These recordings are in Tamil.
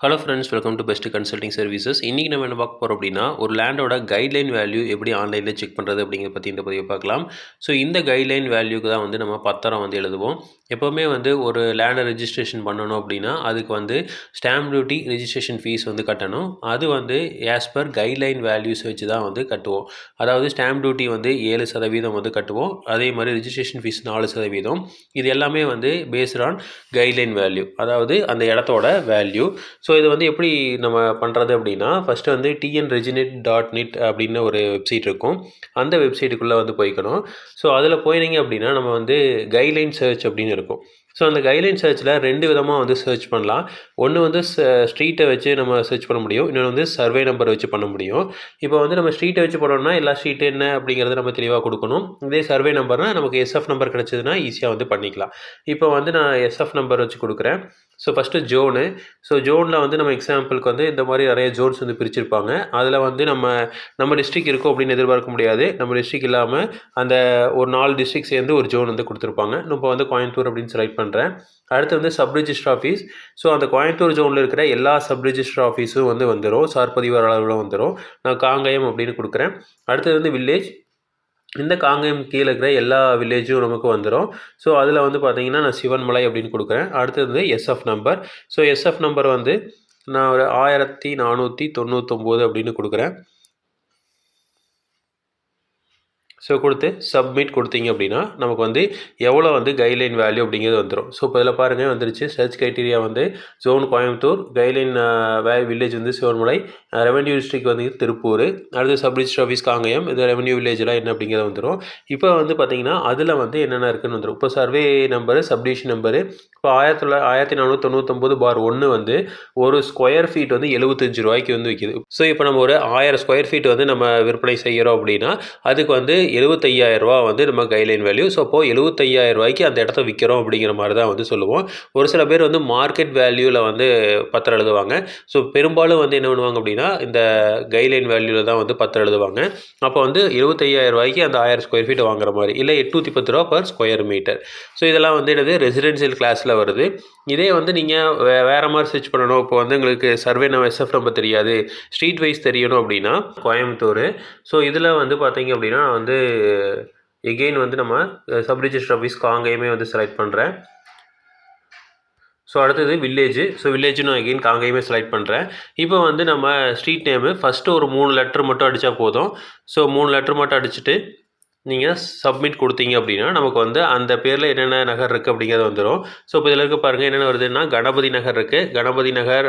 Hello friends welcome to best consulting services இன்றைக்கி நம்ம என்ன பார்க்க போகிறோம் அப்படின்னா ஒரு லேண்டோட கைட்லைன் வேல்யூ எப்படி ஆன்லைனில் செக் பண்ணுறது அப்படிங்கிற பற்றி இந்த பதிவை பார்க்கலாம். ஸோ இந்த கைட்லைன் வேல்யூக்கு தான் வந்து நம்ம பத்திரம் வந்து எழுதுவோம். எப்போவுமே வந்து ஒரு லேண்டை ரெஜிஸ்ட்ரேஷன் பண்ணணும் அப்படின்னா அதுக்கு வந்து ஸ்டாம்ப் டியூட்டி ரிஜிஸ்ட்ரேஷன் ஃபீஸ் வந்து கட்டணும். அது வந்து ஆஸ் பர் கைட்லைன் வேல்யூஸ் வச்சு தான் வந்து கட்டுவோம். அதாவது ஸ்டாம்ப் டியூட்டி வந்து ஏழு சதவீதம் வந்து கட்டுவோம். அதே மாதிரி ரிஜிஸ்ட்ரேஷன் ஃபீஸ் நாலு சதவீதம். இது எல்லாமே வந்து பேஸ்ட் ஆன் கைட்லைன் வேல்யூ அதாவது அந்த இடத்தோட வேல்யூ ஸோ இது வந்து எப்படி நம்ம பண்ணுறது அப்படின்னா ஃபஸ்ட்டு வந்து டிஎன் ரெஜினெட் டாட் நெட் அப்படின்னு ஒரு வெப்சைட் இருக்கும். அந்த வெப்சைட்டுக்குள்ளே வந்து போய்க்கணும். ஸோ அதில் போயினீங்க அப்படின்னா நம்ம வந்து கைட்லைன் சர்ச் அப்படின்னு இருக்கும். ஸோ அந்த கைட்லைன் சர்ச்சில் ரெண்டு விதமாக வந்து சர்ச் பண்ணலாம். ஒன்று வந்து ஸ்ட்ரீட்டை வச்சு நம்ம சர்ச் பண்ண முடியும். இன்னொன்று வந்து சர்வே நம்பர் வச்சு பண்ண முடியும். இப்போ வந்து நம்ம ஸ்ட்ரீட்டை வச்சு பண்ணோம்னா எல்லா ஸ்ட்ரீட் என்ன அப்படிங்கிறத நம்ம தெளிவாக கொடுக்கணும். இதே சர்வே நம்பர்னால் நமக்கு எஸ்எஃப் நம்பர் கிடச்சதுன்னா ஈஸியாக வந்து பண்ணிக்கலாம். இப்போ வந்து நான் எஸ்எஃப் நம்பர் வச்சு கொடுக்குறேன். ஸோ ஃபஸ்ட்டு ஜோனு ஸோ ஜோனில் வந்து நம்ம எக்ஸாம்பிளுக்கு வந்து இந்த மாதிரி நிறைய ஜோன்ஸ் வந்து பிரிச்சிருப்பாங்க. அதில் வந்து நம்ம நம்ம டிஸ்ட்ரிக் இருக்கும் அப்படின்னு எதிர்பார்க்க முடியாது. நம்ம டிஸ்ட்ரிக் இல்லாமல் அந்த ஒரு நாலு டிஸ்ட்ரிக் சேர்ந்து ஒரு ஜோன் வந்து கொடுத்துருப்பாங்க. இப்போ வந்து கோயம்புத்தூர் அப்படின்னு செலக்ட் பண்ணுறேன் அடுத்து வந்து சப் ரிஜிஸ்டர் ஆஃபீஸ் ஸோ அந்த கோயம்புத்தூர் ஜோனில் இருக்கிற எல்லா சப் ரிஜிஸ்டர் ஆஃபீஸும் வந்து வந்துடும் சார் பதிவாளர் அளவில் வந்துடும் நான் காங்கயம் அப்படின்னு கொடுக்குறேன். அடுத்தது வந்து வில்லேஜ் இந்த காங்கயம் கீழே இருக்கிற எல்லா வில்லேஜும் நமக்கு வந்துடும் ஸோ அதில் வந்து பார்த்திங்கன்னா நான் சிவன்மலை அப்படின்னு கொடுக்குறேன். அடுத்தது வந்து SF number so SF number வந்து நான் ஒரு ஆயிரத்தி நானூற்றி தொண்ணூற்றொம்போது அப்படின்னு கொடுக்குறேன். ஸோ கொடுத்து சப்மிட் கொடுத்தீங்க அப்படின்னா நமக்கு வந்து எவ்வளோ வந்து கைட்லைன் வேல்யூ அப்படிங்கிறது வந்துடும் ஸோ இப்போ இதில் பாருங்கள் வந்துருச்சு. சர்ச் க்ரைட்டீரியா வந்து ஜோன் கோயம்புத்தூர் கைட்லைன் வே வில்லேஜ் வந்து சிவன்மலை ரெவன்யூ டிஸ்ட்ரிக் வந்து திருப்பூர் அடுத்து சப் ரிஜிஸ்டர் ஆஃபீஸ் காங்கயம் இது ரெவன்யூ வில்லேஜ்லாம் என்ன அப்படிங்கிறது வந்துடும் இப்போ வந்து பார்த்திங்கன்னா அதில் வந்து என்னென்ன இருக்குன்னு வந்துடும் இப்போ சர்வே நம்பரு சப்டிவிஷன் நம்பரு இப்போ ஆயிரத்தி தொள்ளாயிரத்தி ஆயிரத்தி நானூற்றி தொண்ணூத்தொம்பது பார் ஒன்று வந்து ஒரு ஸ்கொயர் ஃபீட் வந்து எழுபத்தஞ்சு ரூபாய்க்கு வந்து விற்கிது ஸோ இப்போ நம்ம ஒரு ஆயிரம் ஸ்கொயர் ஃபீட் வந்து நம்ம விற்பனை செய்கிறோம் அப்படின்னா அதுக்கு வந்து ரூபா வந்து நம்ம கைட்லைன் வேல்யூ ஸோ அப்போது எழுபத்தையாயிரம் ரூபாய்க்கு அந்த இடத்த விற்கிறோம் அப்படிங்கிற மாதிரி தான் வந்து சொல்லுவோம். ஒரு சில பேர் வந்து மார்க்கெட் வேல்யூவில் வந்து பத்திரம் எழுதுவாங்க. ஸோ பெரும்பாலும் வந்து என்ன பண்ணுவாங்க அப்படின்னா இந்த கைட்லைன் வேல்யூவில் தான் வந்து பத்திரம் எழுதுவாங்க. அப்போ வந்து இருபத்தையாயிரம் ரூபாய்க்கு அந்த ஆயிரம் ஸ்கொயர் ஃபீட் வாங்குற மாதிரி இல்லை எட்நூற்றி பத்து ரூபா பர் ஸ்கொயர் மீட்டர் ஸோ இதெல்லாம் வந்து என்னது ரெசிடென்சியல் கிளாஸில் வருது. இதே வந்து நீங்கள் வே வேறு மாதிரி சர்ச் பண்ணணும். இப்போ வந்து உங்களுக்கு சர்வே நம்ம எஸ்எஃப் நம்பர் தெரியாது ஸ்ட்ரீட் வைஸ் தெரியணும் அப்படின்னா கோயம்புத்தூர். ஸோ இதில் வந்து பார்த்தீங்க அப்படின்னா வந்து எகெயின் வந்து நம்ம சப் ரிஜிஸ்டர் ஆஃபீஸ் காங்கேயுமே வந்து செலக்ட் பண்ணுறேன் ஸோ அடுத்தது வில்லேஜ் ஸோ வில்லேஜ் நான் எகெயின் காங்கேயுமே செலக்ட் பண்ணுறேன் இப்போ வந்து நம்ம ஸ்ட்ரீட் நேமு ஃபஸ்ட்டு ஒரு மூணு லெட்ரு மட்டும் அடித்தா போதும். ஸோ மூணு லெட்ரு மட்டும் அடிச்சுட்டு நீங்கள் சப்மிட் கொடுத்தீங்க அப்படின்னா நமக்கு வந்து அந்த பேரில் என்னென்ன நகர் இருக்குது அப்படிங்கிறது வந்துடும் ஸோ இப்போ இதில் இருக்க பாருங்கள் என்னென்ன வருதுன்னா கணபதி நகர் இருக்குது கணபதி நகர்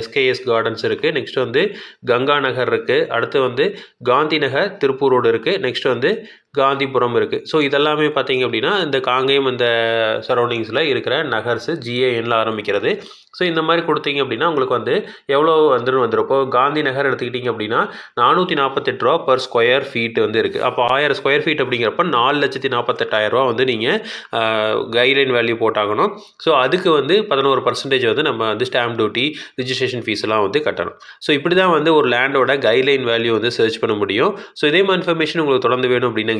எஸ்கேஎஸ் கார்டன்ஸ் இருக்குது நெக்ஸ்ட் வந்து கங்கா நகர் இருக்குது அடுத்து வந்து காந்தி நகர் திருப்பூர் ரோடு இருக்குது நெக்ஸ்ட் வந்து காந்திபுரம் இருக்குது ஸோ இதெல்லாமே பார்த்தீங்க அப்படின்னா இந்த காங்கேயம் இந்த சரௌண்டிங்ஸில் இருக்கிற நகர்ஸு ஜிஏஎனில் ஆரம்பிக்கிறது. ஸோ இந்த மாதிரி கொடுத்தீங்க அப்படின்னா உங்களுக்கு வந்து எவ்வளோ வந்துடும் வந்துடும் இப்போ காந்தி நகர் எடுத்துக்கிட்டிங்க அப்படின்னா நானூற்றி நாற்பத்தெட்டு ரூபா பர் ஸ்கொயர் ஃபீட் வந்து இருக்குது அப்போ ஆயிரம் ஸ்கொயர் ஃபீட் அப்படிங்கிறப்ப நாலு லட்சத்தி நாற்பத்தெட்டாயிரரூவா வந்து நீங்கள் கைட்லைன் வேல்யூ போட்டாகணும். ஸோ அதுக்கு வந்து பதினோரு பர்சன்டேஜ் வந்து நம்ம வந்து ஸ்டாம்ப் டியூட்டி ரிஜிஸ்ட்ரேஷன் ஃபீஸ்லாம் வந்து கட்டணும். ஸோ இப்படி தான் வந்து ஒரு லேண்டோட கைட்லைன் வேல்யூ வந்து சர்ச் பண்ண முடியும். ஸோ இதே மாதிரி இன்ஃபர்மேஷன் உங்களுக்கு தொடர்ந்து வேணும் அப்படின்னு